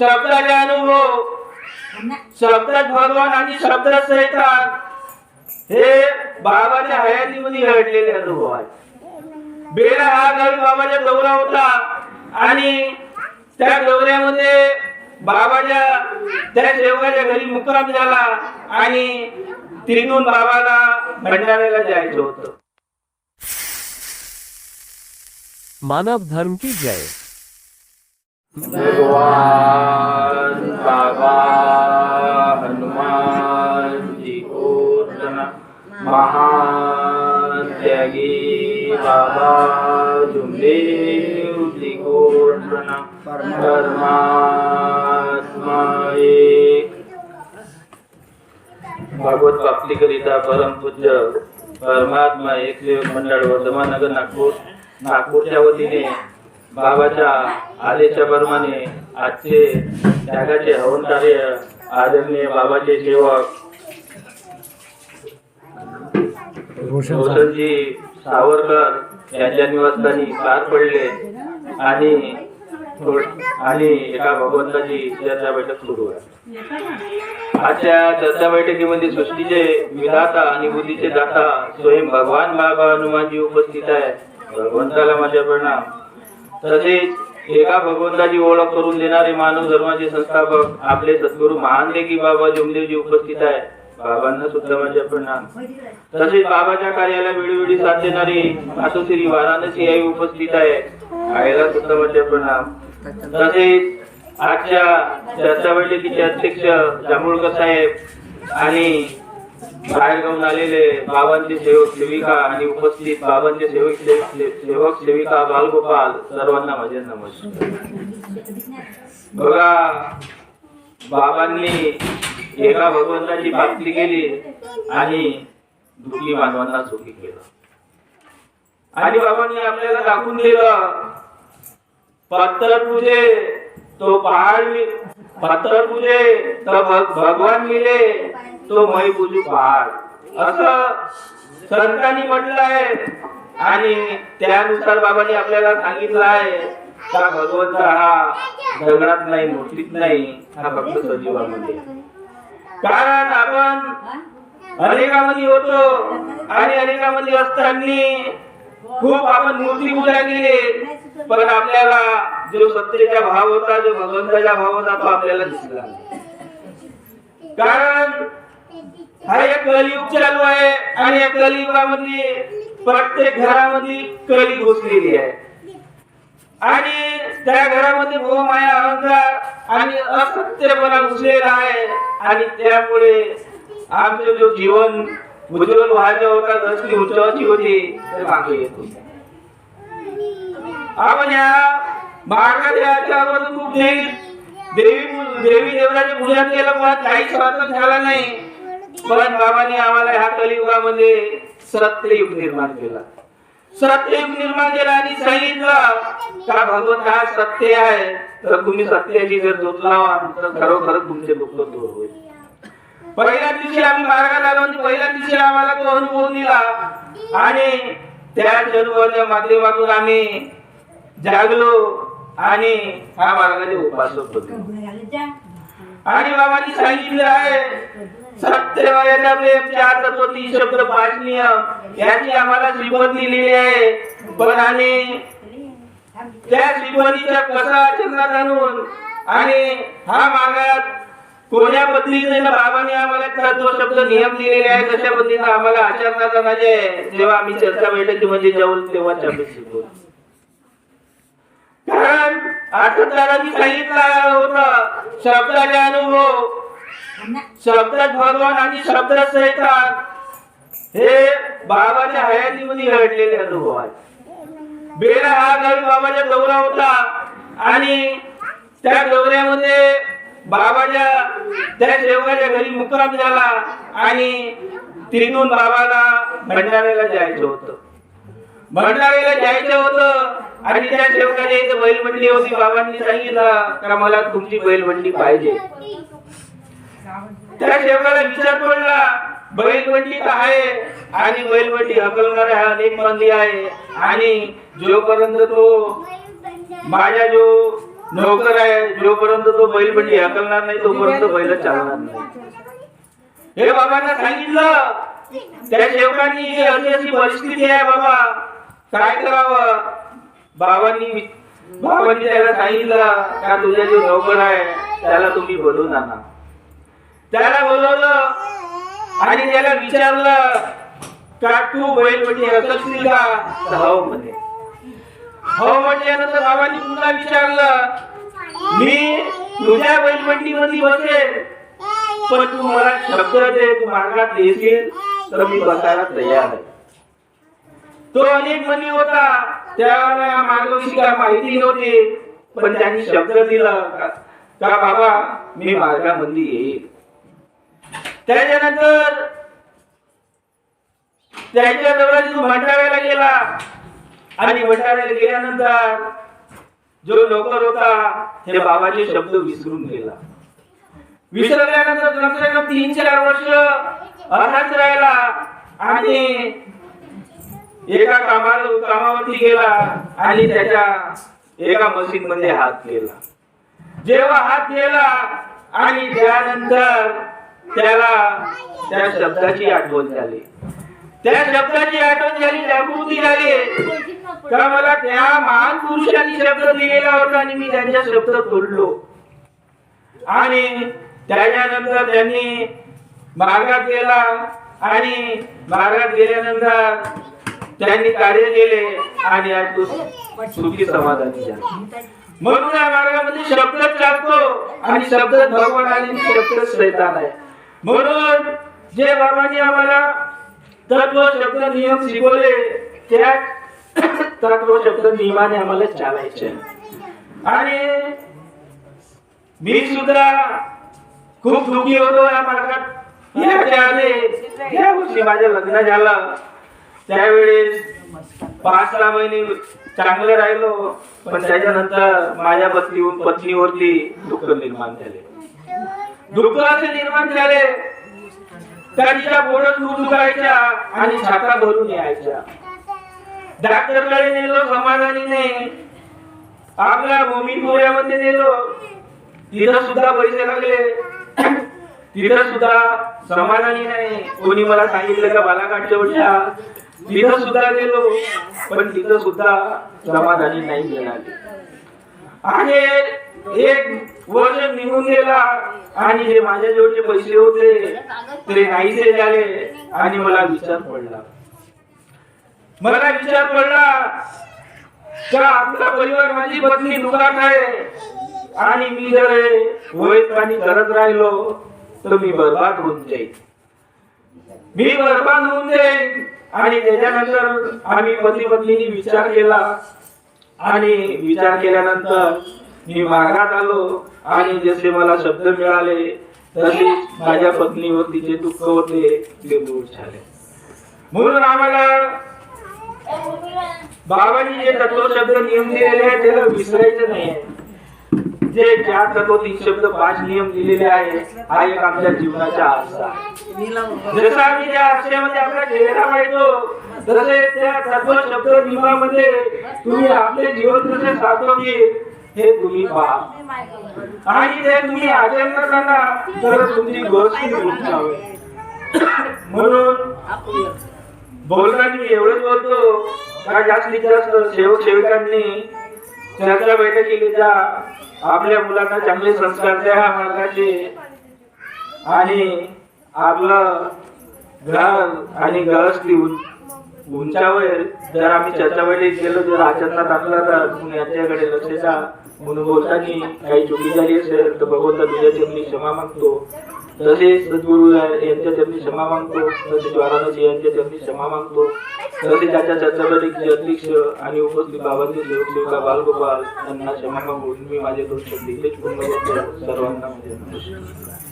शब्दाचे अनुभव. शब्दात भगवान आणि शब्दात सैतान हे बाबाच्या हयातीमध्ये घडलेले अनुभव आहेत. बेला हा गावी बाबाचा दौरा होता आणि त्या दौऱ्यामध्ये बाबाच्या त्या सेवकाच्या घरी मुक्काम झाला आणि तिथून बाबाला भंडाऱ्याला जायचं होतं. मानव धर्म की जय. भगवान बाबा हनुमान जी को प्रणाम महान त्यागी बाबा जुमदेव जी को प्रणाम परमात्मा एक भागवत प्राप्तीकरिता परमपूज्य परमात्मा एक मंडळ वर्धमान नगर नागपूर नागपूरच्या वतीने बाबाच्या आदेशाप्रमाणे आजचे त्यागाचे हवन कार्य आदरणीय बाबाचे सेवक रोशनजी सावरकर यांच्या निवासस्थानी पार पडले आणि आणि एका भगवंताची चर्चा बैठक सुरू आहे. आजच्या चर्चा बैठकीमध्ये सृष्टीचे विधाता आणि बुद्धीचे दाता स्वयं भगवान बाबा हनुमानजी उपस्थित आहे भगवंताला माझ्या प्रणाम. तसेच एका भगवंताची ओळख करून देणारे मानव धर्माचे संस्थापक आपले सद्गुरू महान की बाबा जोमदेवजी उपस्थित आहे बाबांना सुद्धा माझे प्रणाम. तसेच बाबाच्या कार्याला वेळोवेळी साथ देणारी मातोश्री वाराणसी आई उपस्थित आहे. आईला सुद्धा माझे प्रणाम. तसेच आजच्या चर्चा बैठकीचे अध्यक्ष जांभूळकर साहेब आणि बाहेर बाहेरगावून आलेले बाबांचे सेवक सेविका आणि उपस्थित बाबांचे सेवक सेवक सेविका बालगोपाल सर्वांना माझे नमस्कार. बघा बाबांनी एका भगवंताची प्राप्ती केली आणि दुखी मानवांना सुखी केलं. आणि बाबांनी आपल्याला दाखवून दिलं पत्थर पूजे तो पहाड मि- पत्थर पूजे तर भगवान मिले तो मै बुजू पहाड असं संतांनी म्हटलं आहे आणि त्यानुसार बाबांनी आपल्याला सांगितलं आहे का भगवंत हा दगडात नाही मूर्तीत नाही हा फक्त सजीवामध्ये. कारण आपण अनेकामध्ये होतो आणि अनेकामध्ये असताना खूप आपण मूर्ती पूजा केली. पण आपल्याला जो सत्तेचा भाव होता जो भगवंताचा भाव होता तो आपल्याला दिसला कारण हा एक कलयुग चालू आहे आणि या कलियुगामध्ये प्रत्येक घरामध्ये कली घुसलेली आहे. आणि त्या घरामध्ये मोह माया अहंकार आणि असत्यपणा घुसलेला आहे. आणि त्यामुळे आमचं जो जीवन उज्ज्वल व्हायचं होता दसरी उंचावाची होती ते मागे येतो आपण या मार्गात याच्या अगोदर खूप देवी देवी देवराची देवताचे पूजन केलं पण काही स्वार्थ झाला नाही. पण बाबांनी आम्हाला ह्या कलियुगामध्ये सत्ययुग निर्माण केला. सत्ययुग निर्माण केला आणि सांगितलं का भगवंत हा सत्य आहे तर तुम्ही सत्याची जर जोत लावा तर खरोखर तुमचे दुःख दूर होईल. पहिल्या दिवशी आम्ही मार्गात आलो आणि पहिल्या दिवशी आम्हाला तो अनुभव दिला? आणि त्या अनुभवाच्या माध्यमातून आम्ही जागलो आणि हा मार्गाचे उपासक बनलो आणि बाबांनी सांगितलं आहे शब्द पाच नियम याची आम्हाला श्रीमंत दिलेली आहे. पण आणि त्या कसा आचरणात आणून आणि हा मागात कोण्या पद्धतीने बाबाने आम्हाला तत्व शब्द नियम दिलेले आहे कशा पद्धतीने आम्हाला आचरणात आणायचे जेव्हा आम्ही चर्चा बैठकीमध्ये म्हणजे जाऊन तेव्हा शिकलो कारण आठवदारांनी सांगितलं होतं शब्दाचे अनुभव शब्दात भगवान आणि शब्दात सैतान हे बाबाच्या हयातीमध्ये घडलेले अनुभव आहे बेरा हा गावी बाबाचा दौरा होता आणि त्या दौऱ्यामध्ये बाबाच्या त्या देवगाच्या घरी मुक्काम झाला आणि तिथून बाबाला भंडाऱ्याला जायचं होतं. भंडाऱ्याला जायचं होतं आणि त्या सेवकाच्या इथे बैलबंडी होती. बाबांनी सांगितलं का मला तुमची बैलबंडी पाहिजे. त्या शेवगाला विचार पडला बैलबंडी तर आहे आणि बैलबंडी हा अनेक मंदी आहे. आणि जोपर्यंत तो माझ्या जो नोकर आहे जोपर्यंत तो बैल म्हणजे हकलणार नाही तोपर्यंत बैल चालणार नाही. हे बाबांना सांगितलं त्या शेवकांनी अशी अशी परिस्थिती आहे बाबा. काय करावं? बाबांनी बाबांनी त्याला सांगितलं का तुझ्या जो नोकर आहे त्याला तुम्ही बोलून आणा त्याला बोलवलं. आणि त्याला विचारलं का तू बैल म्हणजे हकलशील का हो म्हणे. हो म्हटल्यानंतर बाबांनी पुन्हा विचारलं मी तुझ्या बैलमंडीमध्ये बसेल पण तू मला शब्द दे तू मार्गात येशील तर मी बसायला तयार आहे. तो अनेक मनी होता. त्याला या काय माहिती नव्हती पण त्यांनी शब्द दिला. का बाबा मी मार्गामध्ये येईल त्याच्यानंतर त्याच्याजवळ तो भंडाऱ्याला गेला. आणि भंडाऱ्याला गेल्यानंतर जो नोकर होता त्या बाबाचे शब्द विसरून गेला. विसरल्यानंतर कमसे कम तीन चार वर्ष अनाथ राहिला आणि एका कामाला कामावरती गेला आणि त्याच्या एका मशीन मध्ये हात गेला जेव्हा हात गेला आणि त्यानंतर त्याला त्या शब्दाची आठवण झाली. त्या शब्दाची आठवण झाली जागृती झाली. का मला त्या महान पुरुषांनी शब्द दिलेला होता आणि मी त्यांच्या शब्द तोडलो. आणि त्याच्यानंतर त्यांनी मार्गात गेला आणि मार्गात गेल्यानंतर त्यांनी कार्य केले आणि आज सुखी समाधानी झाला. म्हणून या मार्गामध्ये शब्दच चालतो आणि शब्द भगवान आणि शब्द शैतान आहे. म्हणून जे बाबांनी आम्हाला तत्व शब्द नियम शिकवले त्या तत्व शब्द नियमाने आम्हाला चालायचे. आणि मी सुद्धा खूप दुखी होतो या मार्गात. याच्या आले या माझं लग्न झालं. त्यावेळेस पाच सहा महिने चांगलं राहिलो पण त्याच्यानंतर माझ्या पत्नी पत्नीवरती दुःख निर्माण झाले. दुःखाचे निर्माण झाले त्या बोडत पोटात आणि छाता भरून यायच्या. डॉक्टरकडे नेलो समाधानीने आपल्या भूमी पोऱ्यामध्ये नेलो. तिथं सुद्धा पैसे लागले. तिथं सुद्धा समाधानी नाही. कोणी मला सांगितलं का बालाघाटच्या वर्षा? तिथं सुद्धा गेलो पण तिथं सुद्धा समाधानी नाही मिळाली. आणि एक वर्ष निघून गेला. आणि जे माझ्या जवळचे पैसे होते. ते नाहीसे झाले आणि मला विचार पडला. मला विचार पडला तर आपला परिवार माझी पत्नी दुकान आहे. आणि मी जर हे पाणी करत राहिलो तर मी बर्बाद होऊन जाईल मी बर्बाद होऊन जाईल आणि त्याच्यानंतर आम्ही पती पत्नीने विचार केला. आणि विचार केल्यानंतर मी मागात आलो आणि जसे मला शब्द मिळाले तसे माझ्या पत्नीवरती जे दुःख होते ते दूर झाले म्हणून आम्हाला बाबांनी जे तत्व शब्द नियम दिलेले आहेत त्याला विसरायचं नाही जे चार तत्व तीन शब्द पाच नियम दिलेले आहे हा एक आमच्या जीवनाचा आरसा. जसं आम्ही त्या आरशामध्ये आपला चेहरा पाहतो तसे त्या तत्व शब्द नियमामध्ये तुम्ही आपले जीवन कसे साधवते हे तुम्ही पहा. आणि ते तुम्ही आचरण तर तुमची गोष्ट म्हणून बोलताना मी एवढंच बोलतो. का जास्तीत जास्त सेवक सेविकांनी चर्चा बैठकीला जा आपल्या मुलांना चांगले संस्कार द्या मार्गाचे. आणि आपलं घर आणि गरजती उंचावर जर आम्ही चर्चा बैठकीत गेलो जर आचरणात आणलं तर तुम्ही याच्याकडे लक्ष द्या. म्हणून बोलताना काही चुकी झाली असेल तर भगवंता तुझ्या चरणी क्षमा मागतो. तसेच सद्गुरु यांच्या चरणी क्षमा मागतो. तसेच वाराणसी यांच्या चरणी क्षमा मागतो. तसेच त्याच्या चर्चापैकी अध्यक्ष आणि उपस्थित बाबांचे सेवक बालगोपाल यांना क्षमा मागून मी माझे दोन शब्द इथेच पूर्ण करतो. सर्वांना म्हणजे